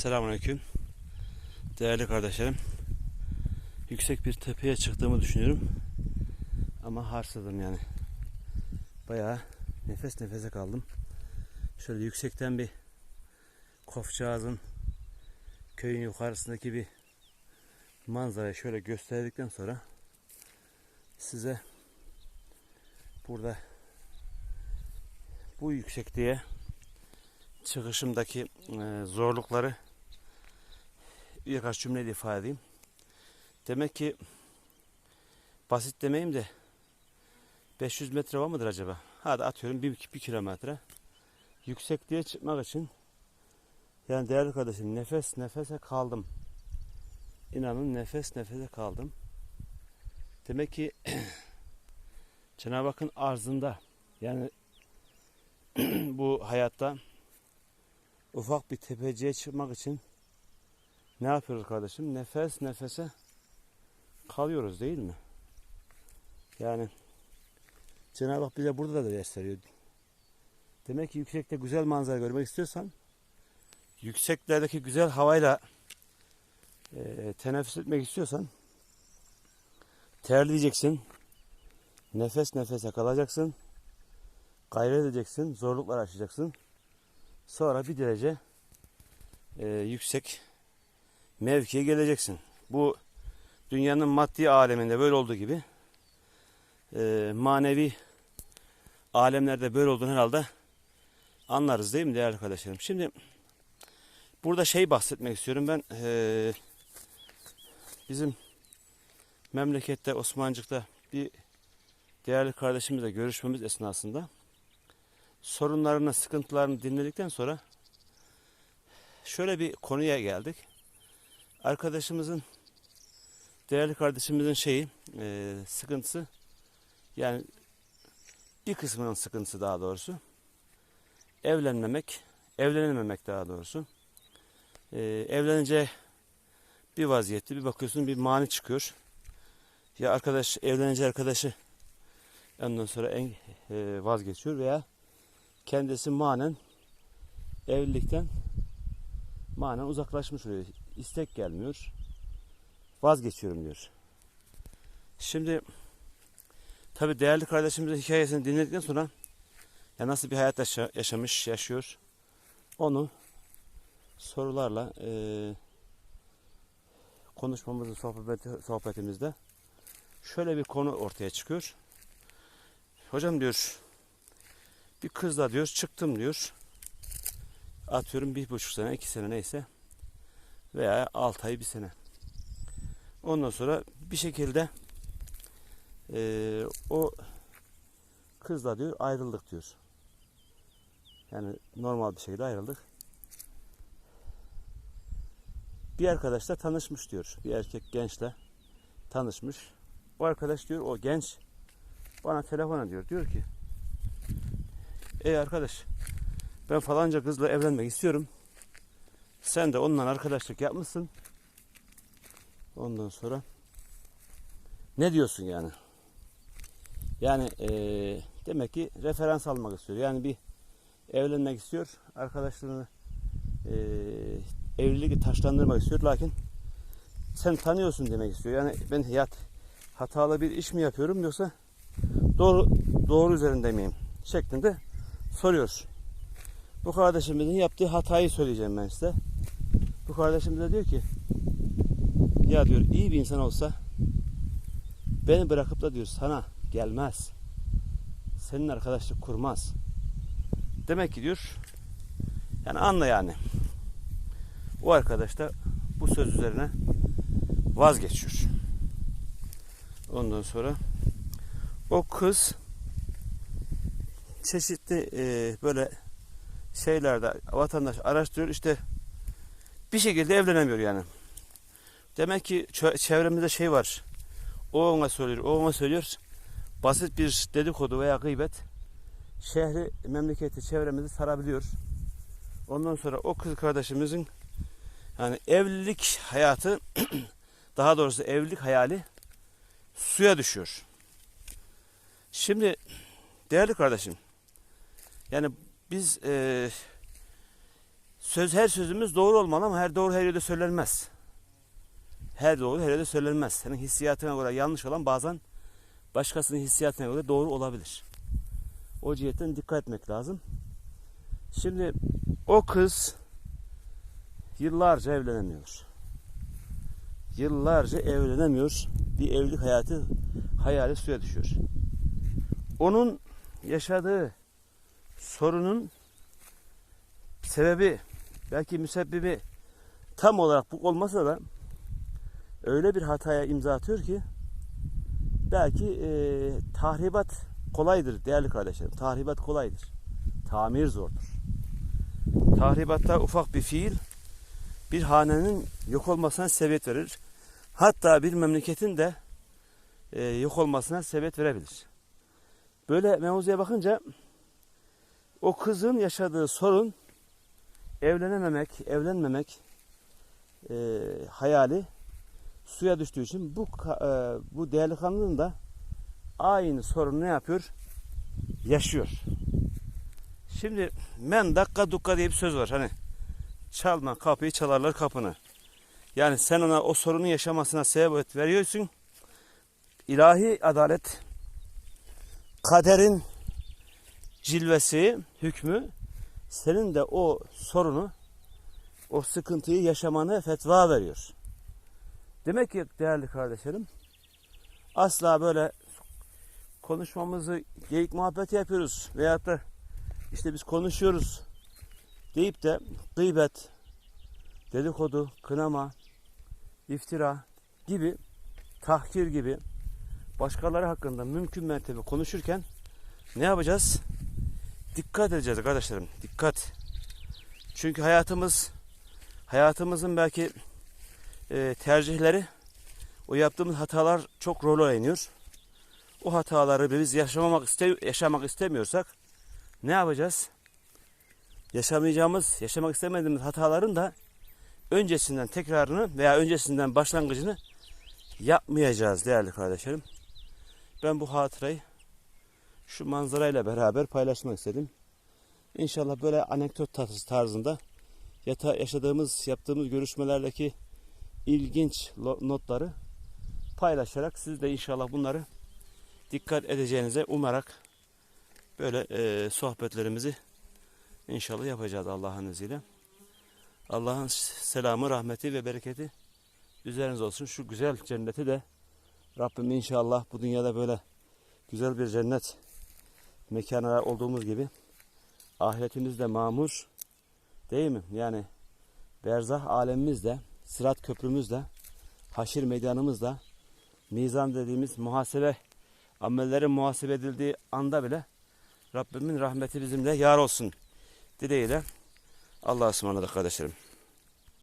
Selamünaleyküm. Değerli kardeşlerim. Yüksek bir tepeye çıktığımı düşünüyorum. Ama harsızım yani. Bayağı nefes nefese kaldım. Şöyle yüksekten bir Kofçağız'ın köyün yukarısındaki bir manzarayı şöyle gösterdikten sonra size burada bu yüksekliğe çıkışımdaki zorlukları birkaç cümleyle ifade edeyim. Demek ki basit demeyeyim de 500 metre var mıdır acaba? Hadi atıyorum 1, bir kilometre. Yüksekliğe çıkmak için yani değerli kardeşim nefes nefese kaldım. İnanın nefes nefese kaldım. Demek ki Cenab-ı Hakk'ın arzında yani bu hayatta ufak bir tepeciye çıkmak için ne yapıyoruz kardeşim? Nefes nefese kalıyoruz değil mi? Yani Cenab-ı Hak bize burada da ders. Demek ki yüksekte güzel manzara görmek istiyorsan yükseklerdeki güzel havayla e, teneffüs etmek istiyorsan terleyeceksin. Nefes nefese kalacaksın. Gayret edeceksin. Zorluklar aşacaksın. Sonra bir derece e, yüksek mevkiye geleceksin. Bu dünyanın maddi aleminde böyle olduğu gibi e, manevi alemlerde böyle olduğunu herhalde anlarız değil mi değerli arkadaşlarım? Şimdi burada şey bahsetmek istiyorum ben e, bizim memlekette Osmancık'ta bir değerli kardeşimizle görüşmemiz esnasında sorunlarını, sıkıntılarını dinledikten sonra şöyle bir konuya geldik. Arkadaşımızın, değerli kardeşimizin şeyi, e, sıkıntısı, yani bir kısmının sıkıntısı daha doğrusu, evlenmemek, evlenememek daha doğrusu. E, evlenince bir vaziyette bir bakıyorsun bir mani çıkıyor. Ya arkadaş, evlenince arkadaşı ondan sonra en, e, vazgeçiyor veya kendisi manen evlilikten manen uzaklaşmış oluyor. İstek gelmiyor. Vazgeçiyorum diyor. Şimdi tabi değerli kardeşimizin hikayesini dinledikten sonra ya nasıl bir hayat yaşa- yaşamış, yaşıyor onu sorularla e, konuşmamızın sohbeti, sohbetimizde şöyle bir konu ortaya çıkıyor. Hocam diyor bir kızla diyor çıktım diyor. Atıyorum bir buçuk sene, iki sene neyse. Veya altı ay, bir sene. Ondan sonra bir şekilde eee, o kızla diyor ayrıldık diyor. Yani normal bir şekilde ayrıldık. Bir arkadaşla tanışmış diyor. Bir erkek gençle tanışmış. O arkadaş diyor o genç bana telefon ediyor. Diyor ki Ey arkadaş ben falanca kızla evlenmek istiyorum. Sen de onunla arkadaşlık yapmışsın. Ondan sonra ne diyorsun yani? Yani eee, demek ki referans almak istiyor. Yani bir evlenmek istiyor. Arkadaşlarını eee evliliği taşlandırmak istiyor. Lakin sen tanıyorsun demek istiyor. Yani ben yat hatalı bir iş mi yapıyorum yoksa doğru doğru üzerinde miyim? Şeklinde soruyor. Bu kardeşimizin yaptığı hatayı söyleyeceğim ben size. Bu kardeşimiz de diyor ki ya diyor iyi bir insan olsa beni bırakıp da diyor sana gelmez. Senin arkadaşlık kurmaz. Demek ki diyor yani anla yani. O arkadaş da bu söz üzerine vazgeçiyor. Ondan sonra o kız çeşitli e, böyle şeylerde vatandaş araştırıyor işte bir şekilde evlenemiyor yani. Demek ki çevremizde şey var. O ona söylüyor, o ona söylüyor. Basit bir dedikodu veya gıybet şehri, memleketi, çevremizi sarabiliyor. Ondan sonra o kız kardeşimizin yani evlilik hayatı daha doğrusu evlilik hayali suya düşüyor. Şimdi değerli kardeşim yani biz e, söz her sözümüz doğru olmalı ama her doğru her yerde söylenmez. Her doğru her yerde söylenmez. Senin hissiyatına göre yanlış olan bazen başkasının hissiyatına göre doğru olabilir. O cihetten dikkat etmek lazım. Şimdi o kız yıllarca evlenemiyor. Yıllarca evlenemiyor. Bir evlilik hayatı hayali suya düşüyor. Onun yaşadığı sorunun sebebi belki müsebbibi tam olarak bu olmasa da öyle bir hataya imza atıyor ki belki e, tahribat kolaydır değerli kardeşlerim. Tahribat kolaydır. Tamir zordur. Tahribatta ufak bir fiil bir hanenin yok olmasına sebep verir. Hatta bir memleketin de e, yok olmasına sebep verebilir. Böyle mevzuya bakınca o kızın yaşadığı sorun evlenememek, evlenmemek e, hayali suya düştüğü için bu e, bu değerli kadının da aynı sorunu ne yapıyor? Yaşıyor. Şimdi men dakika dukka diye bir söz var. Hani çalma kapıyı çalarlar kapını. Yani sen ona o sorunu yaşamasına sebep veriyorsun. İlahi adalet kaderin cilvesi, hükmü senin de o sorunu, o sıkıntıyı yaşamanı fetva veriyor. Demek ki değerli kardeşlerim, asla böyle konuşmamızı geyik muhabbeti yapıyoruz veyahut da işte biz konuşuyoruz deyip de gıybet, dedikodu, kınama, iftira gibi, tahkir gibi başkaları hakkında mümkün mertebe konuşurken ne yapacağız? Dikkat edeceğiz arkadaşlarım. Dikkat. Çünkü hayatımız hayatımızın belki e, tercihleri o yaptığımız hatalar çok rol oynuyor. O hataları biz yaşamamak iste yaşamak istemiyorsak ne yapacağız? Yaşamayacağımız, yaşamak istemediğimiz hataların da öncesinden tekrarını veya öncesinden başlangıcını yapmayacağız değerli kardeşlerim. Ben bu hatırayı şu manzarayla beraber paylaşmak istedim. İnşallah böyle anekdot tarzı- tarzında yata yaşadığımız, yaptığımız görüşmelerdeki ilginç notları paylaşarak siz de inşallah bunları dikkat edeceğinize umarak böyle e, sohbetlerimizi inşallah yapacağız Allah'ın izniyle. Allah'ın selamı, rahmeti ve bereketi üzerinize olsun. Şu güzel cenneti de Rabbim inşallah bu dünyada böyle güzel bir cennet mekanı olduğumuz gibi ahiretimiz de mamur değil mi? Yani berzah alemimiz de, sırat köprümüz de, haşir meydanımız da, mizan dediğimiz muhasebe, amellerin muhasebe edildiği anda bile Rabbimin rahmeti bizimle yar olsun dileğiyle Allah'a ısmarladık kardeşlerim.